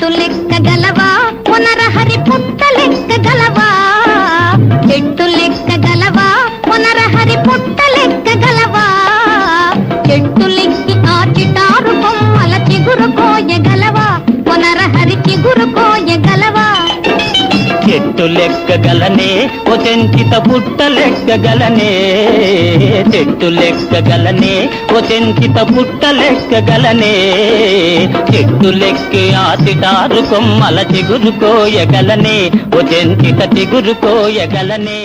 చెట్టు లెక్క గలవా? పునరహరి పుట్ట లెక్క గలవా? చెట్టు లెక్క గలవా? పునరహరి పుట్ట లెక్క గలవా? చెట్టు లెక్కి ఆ చిటారు కొమ్మల చిగురు కోయగలవా పునరహరి చిగురు కోయగలవా చెట్టు లెక్కగలనే ఓ చెంచిత పుట్ట లెక్కగలనే చెట్టు లెక్కగలనే ఓ చెంచిత పుట్ట లెక్కగలనే చెట్టు లెక్కి ఆసిటారు కొమ్మల చిగురుకోయగలనే ఓ చెంచిత చిగురుకోయగలనే